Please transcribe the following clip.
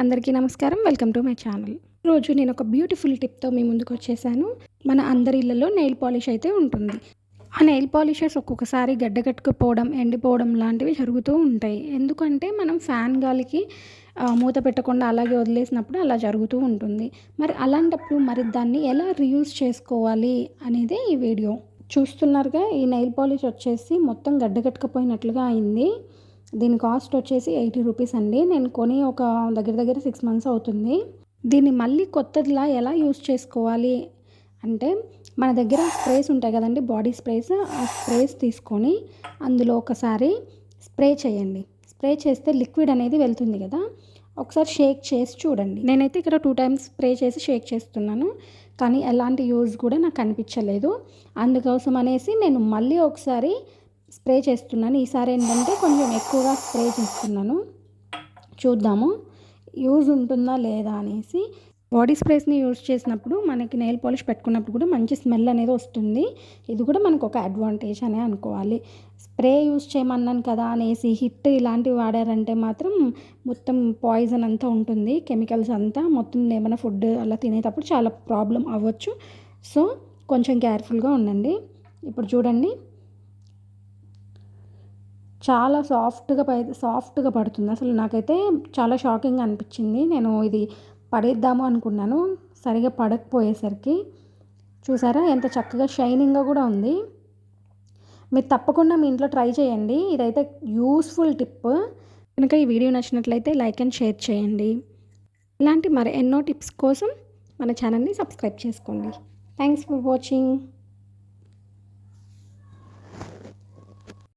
అందరికీ నమస్కారం. Welcome to my channel. రోజు నేను ఒక బ్యూటిఫుల్ టిప్తో మీ ముందుకు వచ్చేసాను. మన అందరి ఇళ్ళలో నెయిల్ పాలిష్ అయితే ఉంటుంది. ఆ నెయిల్ పాలిషెస్ ఒక్కొక్కసారి గడ్డగట్టుకుపోవడం ఎండిపోవడం లాంటివి జరుగుతూ ఉంటాయి. ఎందుకంటే మనం ఫ్యాన్ గాలికి మూత పెట్టకుండా అలాగే వదిలేసినప్పుడు అలా జరుగుతూ ఉంటుంది. మరి అలాంటప్పుడు మరి దాన్ని ఎలా రీయూజ్ చేసుకోవాలి అనేది ఈ వీడియో. చూస్తున్నారుగా ఈ నెయిల్ పాలిష్ వచ్చేసి మొత్తం గడ్డగట్టుకుపోయినట్లుగా అయింది. దీని కాస్ట్ వచ్చేసి ఎయిటీ రూపీస్ అండి. నేను కొని ఒక దగ్గర దగ్గర సిక్స్ మంత్స్ అవుతుంది. దీన్ని మళ్ళీ కొత్తదిలా ఎలా యూస్ చేసుకోవాలి అంటే మన దగ్గర స్ప్రేస్ ఉంటాయి కదండి బాడీ స్ప్రేస్ ఆ స్ప్రేస్ తీసుకొని అందులో ఒకసారి స్ప్రే చేయండి. స్ప్రే చేస్తే లిక్విడ్ అనేది వెళ్తుంది కదా. ఒకసారి షేక్ చేసి చూడండి. నేనైతే ఇక్కడ టూ టైమ్స్ స్ప్రే చేసి షేక్ చేస్తున్నాను. కానీ ఎలాంటి యూజ్ కూడా నాకు కనిపించలేదు అందుకోసం అనేసి నేను మళ్ళీ ఒకసారి స్ప్రే చేస్తున్నాను. ఈసారి ఏంటంటే కొంచెం ఎక్కువగా స్ప్రే చేస్తున్నాను. చూద్దాము. యూజ్ ఉంటుందా లేదా అనేసి. బాడీ స్ప్రేస్ని యూజ్ చేసినప్పుడు మనకి నెయిల్ పాలిష్ పెట్టుకున్నప్పుడు కూడా మంచి స్మెల్ అనేది వస్తుంది. ఇది కూడా మనకు ఒక అడ్వాంటేజ్ అనే అనుకోవాలి. స్ప్రే యూజ్ చేయమన్నాను కదా అనేసి హిట్ ఇలాంటివి వాడారంటే మాత్రం మొత్తం పాయిజన్ అంతా ఉంటుంది. కెమికల్స్ అంతా మొత్తం ఏమైనా ఫుడ్ అలా తినేటప్పుడు చాలా ప్రాబ్లం అవ్వచ్చు. సో కొంచెం కేర్ఫుల్గా ఉండండి. ఇప్పుడు చూడండి. చాలా సాఫ్ట్గా పై సాఫ్ట్గా పడుతుంది. అసలు నాకైతే చాలా షాకింగ్ అనిపించింది. నేను ఇది పడేద్దాము అనుకున్నాను. సరిగా పడకపోయేసరికి చూసారా? ఎంత చక్కగా షైనింగ్గా కూడా ఉంది. మీరు తప్పకుండా మీ ఇంట్లో ట్రై చేయండి. ఇదైతే యూస్ఫుల్ టిప్. కనుక ఈ వీడియో నచ్చినట్లయితే లైక్ అండ్ షేర్ చేయండి. ఇలాంటి మరి ఎన్నో టిప్స్ కోసం మన ఛానల్ని సబ్స్క్రైబ్ చేసుకోండి. Thanks for watching.